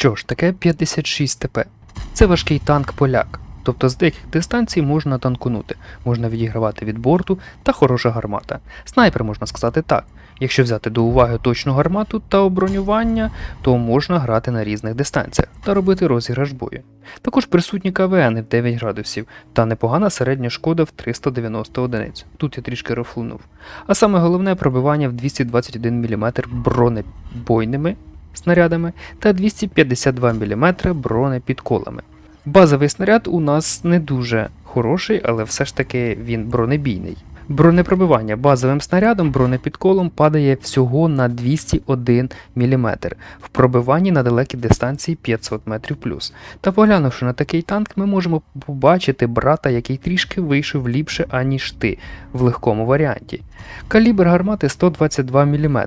Що ж, таке 56 ТП. Це важкий танк поляк. Тобто з деяких дистанцій можна танкунути, можна відігравати від борту та хороша гармата. Снайпер можна сказати так. Якщо взяти до уваги точну гармату та обронювання, то можна грати на різних дистанціях та робити розіграш бою. Також присутні КВН в 9 градусів та непогана середня шкода в 390 одиниць. Тут я трішки рофлунув. А саме головне пробивання в 221 мм бронебойними снарядами та 252 мм бронепідколами. Базовий снаряд у нас не дуже хороший, але все ж таки він бронебійний. Бронепробивання базовим снарядом бронепідколом падає всього на 201 мм, в пробиванні на далекій дистанції 500 метрів плюс. Та поглянувши на такий танк, ми можемо побачити брата, який трішки вийшов ліпше, аніж ти в легкому варіанті. Калібр гармати 122 мм.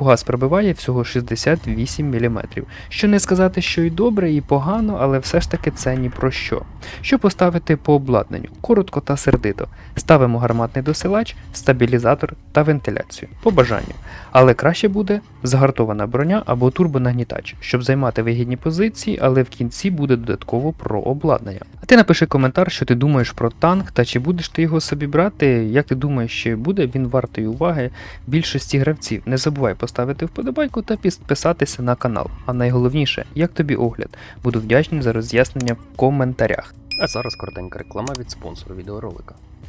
Фугас пробиває всього 68 мм. Що не сказати, що і добре, і погано, але все ж таки це ні про що. Що поставити по обладнанню? Коротко та сердито. Ставимо гарматний досилач, стабілізатор та вентиляцію по бажанню. Але краще буде загартована броня або турбонагнітач, щоб займати вигідні позиції, але в кінці буде додатково про обладнання. А ти напиши коментар, що ти думаєш про танк та чи будеш ти його собі брати, як ти думаєш, чи буде він вартий уваги більшості гравців. Не забувай поставити вподобайку та підписатися на канал. А найголовніше, як тобі огляд. Буду вдячний за роз'яснення в коментарях. А зараз коротенька реклама від спонсору відеоролика.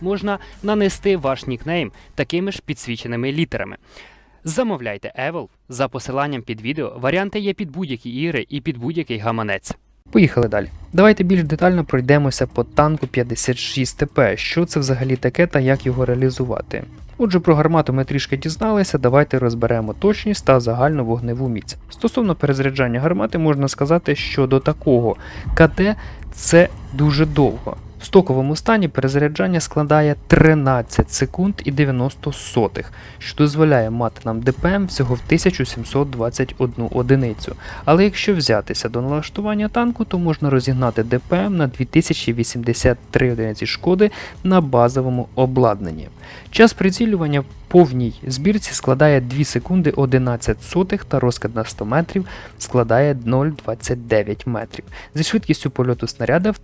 можна нанести ваш нікнейм такими ж підсвіченими літерами. Замовляйте Evolve за посиланням під відео. Варіанти є під будь-які ігри і під будь-який гаманець. Поїхали далі. Давайте більш детально пройдемося по танку 56 ТП, що це взагалі таке та як його реалізувати. Отже, про гармату ми трішки дізналися, давайте розберемо точність та загальну вогневу міць. Стосовно перезаряджання гармати, можна сказати, що до такого КД це дуже довго. В стоковому стані перезаряджання складає 13 секунд і 90 сотих, що дозволяє мати нам ДПМ всього в 1721 одиницю. Але якщо взятися до налаштування танку, то можна розігнати ДПМ на 2083 одиниці шкоди на базовому обладнанні. Час прицілювання в повній збірці складає 2 секунди 11 сотих та розкид на 100 метрів складає 0,29 метрів. Зі швидкістю польоту снаряда в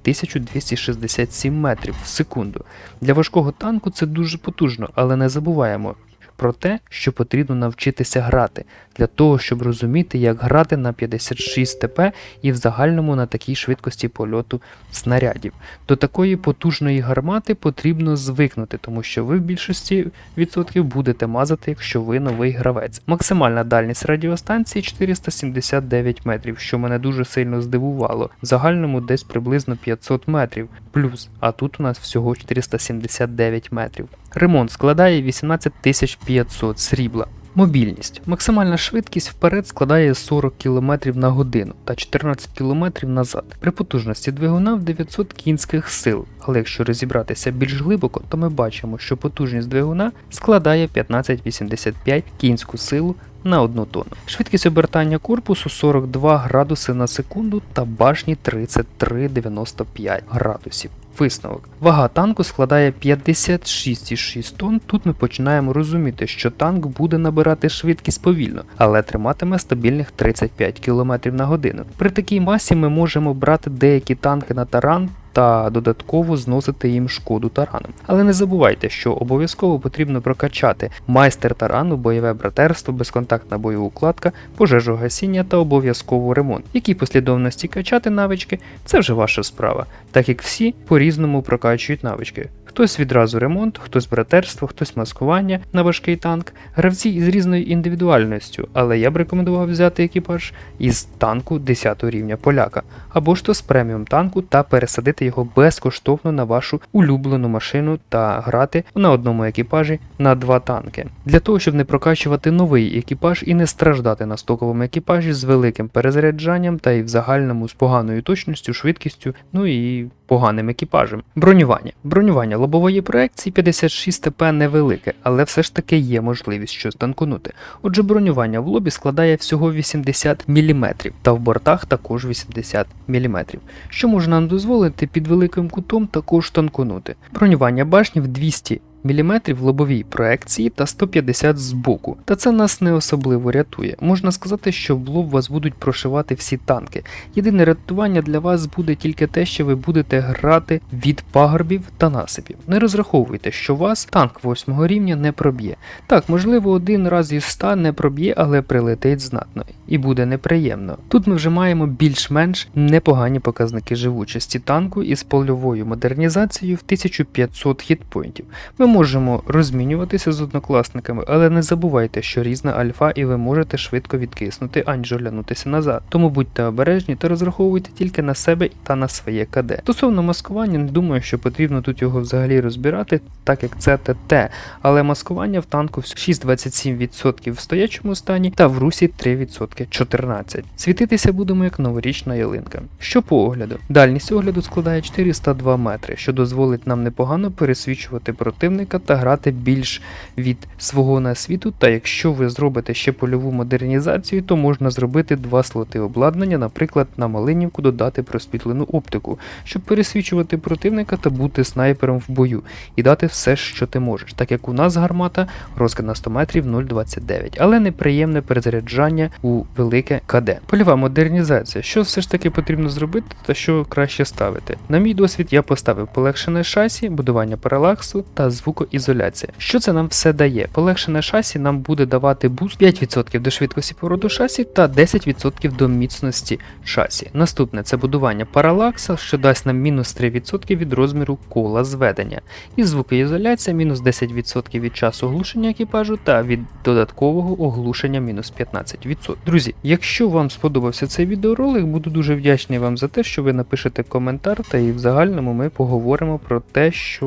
1267 метрів в секунду. Для важкого танку це дуже потужно, але не забуваємо про те, що потрібно навчитися грати, для того, щоб розуміти, як грати на 56 ТП і в загальному на такій швидкості польоту снарядів. До такої потужної гармати потрібно звикнути, тому що ви в більшості відсотків будете мазати, якщо ви новий гравець. Максимальна дальність радіостанції 479 метрів, що мене дуже сильно здивувало. В загальному десь приблизно 500 метрів плюс, а тут у нас всього 479 метрів. Ремонт складає 18500 срібла. Мобільність. Максимальна швидкість вперед складає 40 км на годину та 14 км назад. При потужності двигуна в 900 кінських сил. Але якщо розібратися більш глибоко, то ми бачимо, що потужність двигуна складає 1585 кінську силу на 1 тонну. Швидкість обертання корпусу 42 градуси на секунду та башні 33,95 градусів. Висновок. Вага танку складає 56,6 тонн. Тут ми починаємо розуміти, що танк буде набирати швидкість повільно, але триматиме стабільних 35 км на годину. При такій масі ми можемо брати деякі танки на таран. Та додатково зносити їм шкоду тараном. Але не забувайте, що обов'язково потрібно прокачати майстер тарану, бойове братерство, безконтактна боєукладка, пожежогасіння та обов'язково ремонт. Які послідовності качати навички це вже ваша справа, так як всі по-різному прокачують навички. Хтось відразу ремонт, хтось братерство, хтось маскування на важкий танк. Гравці із різною індивідуальністю, але я б рекомендував взяти екіпаж із танку 10 рівня поляка, або ж то з преміум танку та пересадити його безкоштовно на вашу улюблену машину та грати на одному екіпажі на два танки. Для того, щоб не прокачувати новий екіпаж і не страждати на стоковому екіпажі з великим перезаряджанням та і в загальному з поганою точністю, швидкістю, ну і поганим екіпажем. Бронювання. Бронювання лобової проекції 56 ТП невелике, але все ж таки є можливість щось танкунути. Отже, бронювання в лобі складає всього 80 мм, та в бортах також 80 мм, що може нам дозволити під великим кутом також танкунути. Бронювання башні в 200 мм в лобовій проекції та 150 збоку. Та це нас не особливо рятує. Можна сказати, що в лоб вас будуть прошивати всі танки. Єдине рятування для вас буде тільки те, що ви будете грати від пагорбів та насипів. Не розраховуйте, що вас танк 8 рівня не проб'є. Так, можливо, один раз із 100 не проб'є, але прилетить знатно і буде неприємно. Тут ми вже маємо більш-менш непогані показники живучості танку із польовою модернізацією в 1500 хітпоінтів. Ми можемо розмінюватися з однокласниками, але не забувайте, що різна альфа і ви можете швидко відкиснути, аніж оглянутися назад. Тому будьте обережні та розраховуйте тільки на себе та на своє КД. Стосовно маскування, не думаю, що потрібно тут його взагалі розбирати, так як це ТТ, але маскування в танку 6,27% в стоячому стані та в русі 3% 14. Світитися будемо як новорічна ялинка. Що по огляду? Дальність огляду складає 402 метри, що дозволить нам непогано пересвічувати противника та грати більш від свого насвіту. Та якщо ви зробите ще польову модернізацію, то можна зробити два слоти обладнання, наприклад, на малинівку додати просвітлену оптику, щоб пересвічувати противника та бути снайпером в бою і дати все, що ти можеш, так як у нас гармата розкид на 100 метрів 0,29, але неприємне перезаряджання у велике КД. Польова модернізація. Що все ж таки потрібно зробити та що краще ставити? На мій досвід я поставив полегшене шасі, будування паралаксу та звукоізоляція. Що це нам все дає? Полегшене шасі нам буде давати буст 5% до швидкості повороту шасі та 10% до міцності шасі. Наступне це будування паралакса, що дасть нам мінус 3% від розміру кола зведення. І звукоізоляція мінус 10% від часу оглушення екіпажу та від додаткового оглушення мінус 15%. Друзі, якщо вам сподобався цей відеоролик, буду дуже вдячний вам за те, що ви напишете коментар, та і в загальному ми поговоримо про те, що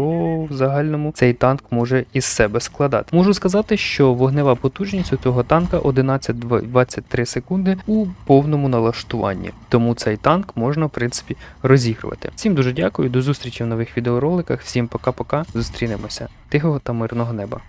в загальному цей танк може із себе складати. Можу сказати, що вогнева потужність у цього танка 11-23 секунди у повному налаштуванні, тому цей танк можна в принципі розігрувати. Всім дуже дякую, до зустрічі в нових відеороликах. Всім пока-пока. Зустрінемося. Тихого та мирного неба.